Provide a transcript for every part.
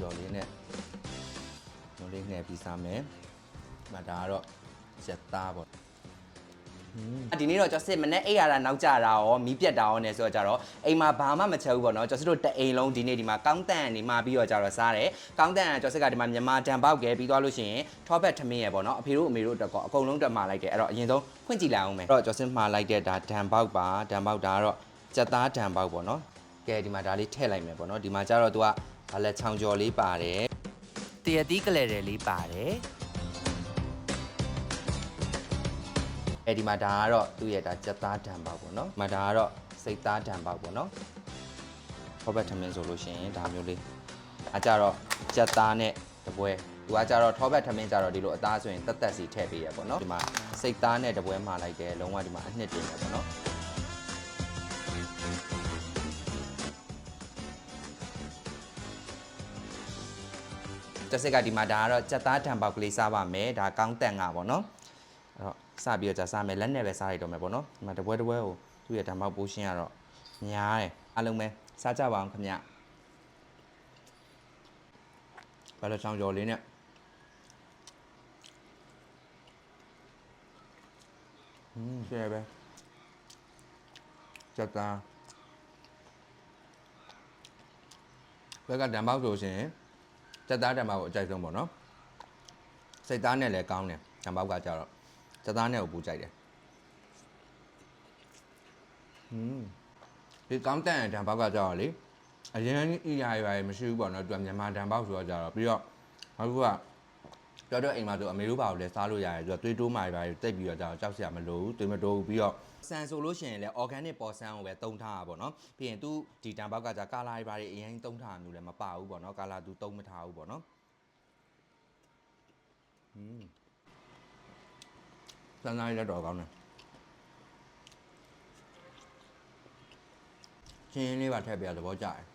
ကြော်လေးနဲ့နိုးလေးနှဲပြီးစားမယ်။မဒါကတော့ရက်သားပေါ့ဒီနေ့တော့ကျော်စစ်မနဲ့အိပ်ရတာနောက်ကြတာရောမီးပြတ်တာရောနဲ့ဆိုတော့ကြတော့အိမ်မှာဘာမှမချက်ဘူးပေါ့နော်ကျော်စစ်တို့တအိမ်လုံးဒီနေ့ဒီမှာကောင်းတန်နေမှာပြီးတော့ကြတော့စားတယ်ကောင်းတန်ကကျော်စစ်ကဒီမှာမြန်မာတန်ပေါက်ကဲပြီးသွားလို့ရှိရင်ထောပတ်ထမင်းရယ်ပေါ့နော်အဖေတို့အမေတို့အတွက်ကောအကုန်လုံးတက်မှာလိုက်တယ်အဲ့တော့အရင်ဆုံးဖွင့်ကြည့်လိုက်အောင်မယ်အဲ့တော့ကျော်စစ်မှာလိုက်တဲ့ဒါဒန်ပေါက်ပါဒန်ပေါက်ဒါကတော့စက်သားဒန်ပေါက်ပေါ့နော်ကဲဒီမှာဒါလေးထည့်လိုက်မယ်ပေါ့နော်ဒီမှာကျတော့ तू က ဘာလဲချောင်ကျော်လေးပါတယ်တရတီးကလေးတွေလေးပါတယ်အဲဒီမှာဒါကတော့သူ့ရဲ့ဒါကြက်သားဒံပေါက်ပေါ့နော်။မဒါကတော့စိတ်သားဒံပေါက်ပေါ့နော်။ဟောဘက်ထမင်းဆိုလို့ရှိရင်ဒါမျိုးလေး။အကြတော့ကြက်သားနဲ့တပွဲ။သူကကြတော့ထောဘက်ထမင်းကြတော့ဒီလိုအသားဆိုရင်တက်တက်စီထည့်ပေးရပေါ့နော်။ဒီမှာစိတ်သားနဲ့တပွဲမှာလိုက်တယ်လုံးဝဒီမှာအနှစ်တင်တယ်ပေါ့နော်။ တဆက်ကဒီမှာဒါကတော့ကြက်သားဒံပေါက်ကလေးစားပါမယ်။ဒါကောင်းတန်ကပေါ့နော်။အဲ့တော့စပြီးတော့じゃစားမယ်လက်နဲ့ပဲစားရတော့မယ်ပေါ့နော်ဒီမှာတပွဲတပွဲကိုသူ့ရဲ့ဓာတ်မောက်ပိုးရှင်းရတော့ညားတယ်အားလုံးပဲစားကြပါအောင်ခင်ဗျဘာလို့ချောင်းကြော်လေးနဲ့อืมရှယ်ပဲစက်သားဘက်ကဓာတ်မောက်ဆိုရှင် စက်သားဓာတ်မောက်ကိုအကြိုက်ဆုံးပေါ့နော်စိတ်သားနဲ့လည်းကောင်းတယ်ဓာတ်မောက်ကကြတော့စက်သားနဲ့ကိုပူကြိုက်တယ်။ဟွန်းဒီကောင်းတန်တံပေါက်ကကြောက်လေအရင်အီရာရွာရမရှိဘူးပေါ့နော်သူကမြန်မာတံပေါက်ဆိုတော့ကြတော့ပြီးတော့အခုက တော်တော့အိမ်မှာဆိုအမေတို့ဘာကိုလဲစားလို့ရတယ်သူကသွေးတိုးမာရွာတိတ်ပြီးတော့ကြတော့ကြောက်စရာမလိုဘူးသွေးမတိုးဘူးပြီးတော့ဆန်ဆိုလို့ရှိရင်လည်း organic ပေါ်ဆန်ကိုပဲတုံးထားတာပေါ့နော်ပြီးရင်သူဒီတံပေါက်ကကြကာလာတွေဘာတွေအရင်တုံးထားတာမျိုးလည်းမပါဘူးပေါ့နော်ကာလာသူတုံးမထားဘူးပေါ့နော်ဟွန်းစမ်းသားရည်လည်းတော်ကောင်းတယ်ချင်းရင်းလေးပါထည့်ပြသဘောကျတယ်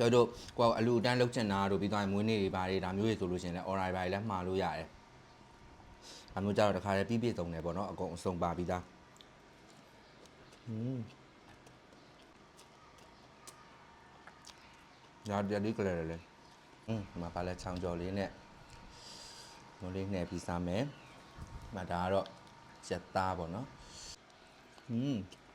ကျွန်တော်တို့ကိုယ်အလူအတန်းလောက်ချင်တာတို့ပြီးသွားရင်မွေးနေ့တွေပါတယ်ဒါမျိုးတွေဆိုလို့ရှိရင်လည်း order တွေလည်းမှားလို့ရတယ်။ဒါမျိုးကြတော့တခါတည်းပြီးပြည့်စုံတယ်ပေါ့နော်အကုန်အစုံပါပြီးသား။ဟွန်း။ညာတည်းလေးကလေးလေး။ဟွန်းဒီမှာပါလဲချောင်းကြော်လေးနဲ့ငိုလေးနဲ့ပြီးစားမယ်။ဒါကတော့ချက်သားပေါ့နော်။ဟွန်း။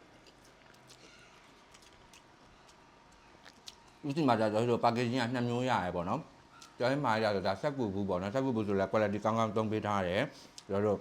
ဥစဉ်မှာကျတော့တို့ packaging ကနှစ်မျိုးရတယ်ပေါ့နော်။ကျောင်းမှာရတော့ဒါဆက်ကူဘူးပေါ့နော်။ဆက်ကူဘူးဆိုလည်း quality ကောင်းကောင်းသုံးပေးထားတယ်။ကျွန်တော်တို့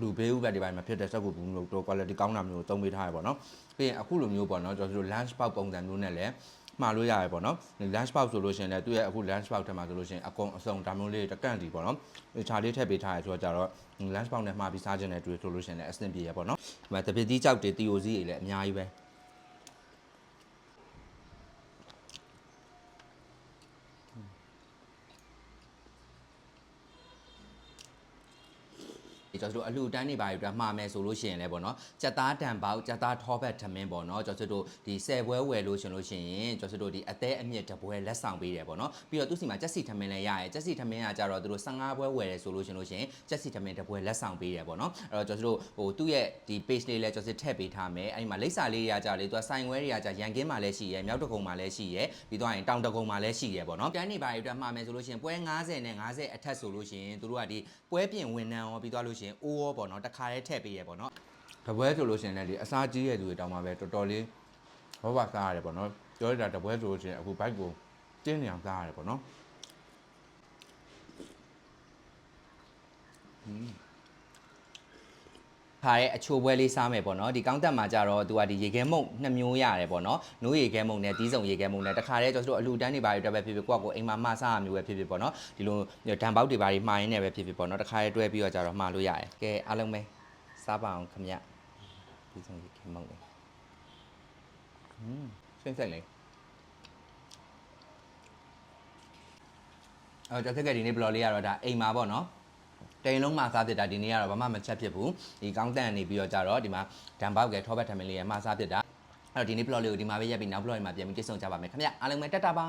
လူဘေးဥပဒေပိုင်းမှာဖြစ်တဲ့ဆက်ကူဘူးလို့တို့ quality ကောင်းတာမျိုးသုံးပေးထားရပေါ့နော်။ပြီးရင်အခုလိုမျိုးပေါ့နော်ကျွန်တော်တို့ lunch box ပုံစံမျိုးနဲ့လည်းမှားလို့ရတယ်ပေါ့နော်။ lunch box ဆိုလို့ရှိရင်လည်းသူ့ရဲ့အခု lunch box ထဲမှာဆိုလို့ရှိရင်အကုန်အစုံဒါမျိုးလေးတကန့်စီပေါ့နော်။ခြာလေးထည့်ပေးထားရဆိုတော့ကြတော့ lunch box နဲ့မှာပြီးစားခြင်းနဲ့တွေ့ဆိုလို့ရှိရင်လည်းအဆင်ပြေရပေါ့နော်။ဒီမှာတပည့်သီးကြောက်တွေတီယိုစီးတွေလည်းအများကြီးပဲ။ ကျွန်တော်တို့အလှူတန်းနေပါပြီးတော့မှာမယ်ဆိုလို့ရှိရင်လည်းပေါ့နော်စက်သားတံပေါက်စက်သားထောဘက်ထမင်းပေါ့နော်ကျွန်တော်တို့ဒီဆယ်ပွဲဝယ်လို့ရှင်လို့ရှိရင်ကျွန်တော်တို့ဒီအသေးအမြင့်တပွဲလက်ဆောင်ပေးတယ်ပေါ့နော်ပြီးတော့သူစီမှာကြက်စီထမင်းလည်းရရဲကြက်စီထမင်းကကြတော့သူတို့15ပွဲဝယ်တယ်ဆိုလို့ရှင်လို့ရှိရင်ကြက်စီထမင်းတပွဲလက်ဆောင်ပေးတယ်ပေါ့နော်အဲ့တော့ကျွန်တော်တို့ဟိုသူ့ရဲ့ဒီ page လေးလည်းကျွန်တော်ထည့်ပေးထားမယ်အဲ့ဒီမှာလိပ်စာလေးရကြလေသူကဆိုင်ဝဲတွေကကြရန်ကင်းမှာလည်းရှိရဲမြောက်တကုံမှာလည်းရှိရဲပြီးတော့ရင်တောင်တကုံမှာလည်းရှိရဲပေါ့နော်တန်းနေပါပြီးတော့မှာမယ်ဆိုလို့ရှိရင်ပွဲ90နဲ့90အထက်ဆိုလို့ရှိရင်သူတို့ကဒီပွဲပြင်ဝန်ထမ်းရောပြီးသွားလို့ရှိရင်အိုးရောပေါ့နော်တခါတည်းထည့်ပေးရဲပေါ့နော်တပွဲဆိုလို့ရှိရင်လည်းဒီအစားကြီးရဲ့သူတွေတောင်းမှာပဲတော်တော်လေးဘောပါစားရတယ်ပေါ့နော်ပြောရတာတပွဲဆိုလို့ရှိရင်အခုဘိုက်ကိုကျင်းနေအောင်စားရတယ်ပေါ့နော် ခါရဲ့အချိုပွဲလေးစားမယ်ပေါ့နော်ဒီကောင်းတက်မှာကြတော့သူကဒီရေခဲမုံနှစ်မျိုးရတယ်ပေါ့နော်နိုးရေခဲမုံနဲ့တီးစုံရေခဲမုံနဲ့တခါတည်းကျွန်တော်တို့အလူတန်းတွေပါတွေတက်ပဲဖြစ်ဖြစ်ကိုယ့်ကိုအိမ်မှာမစားရမျိုးပဲဖြစ်ဖြစ်ပေါ့နော်ဒီလိုဓာန်ပေါက်တွေပါတွေမှားရင်းနဲ့ပဲဖြစ်ဖြစ်ပေါ့နော်တခါတည်းတွဲပြီးတော့ကြတော့မှားလို့ရတယ်ကဲအားလုံးပဲစားပါအောင်ခင်ဗျတီးစုံရေခဲမုံလေးอืมစိမ့်စိမ့်လေးအော်ကျွန်တော်ကဒီနေ့ဘလော်လေးကတော့ဒါအိမ်မှာပေါ့နော် တိန်လုံးမှာစားဖြစ်တာဒီနေ့ကတော့ဘာမှမချက်ဖြစ်ဘူးဒီကောင်းတန်နေပြီးတော့ကြတော့ဒီမှာဒံပေါက်ကဲထောပတ်ထမင်းလေးရဲ့မှာစားဖြစ်တာအဲ့တော့ဒီနေ့ plot လေးကိုဒီမှာပဲရက်ပြီးနောက် plot လေးမှာပြန်ပြီးတိတ်ဆုံကြပါမယ်ခင်ဗျအားလုံးပဲတက်တာပါ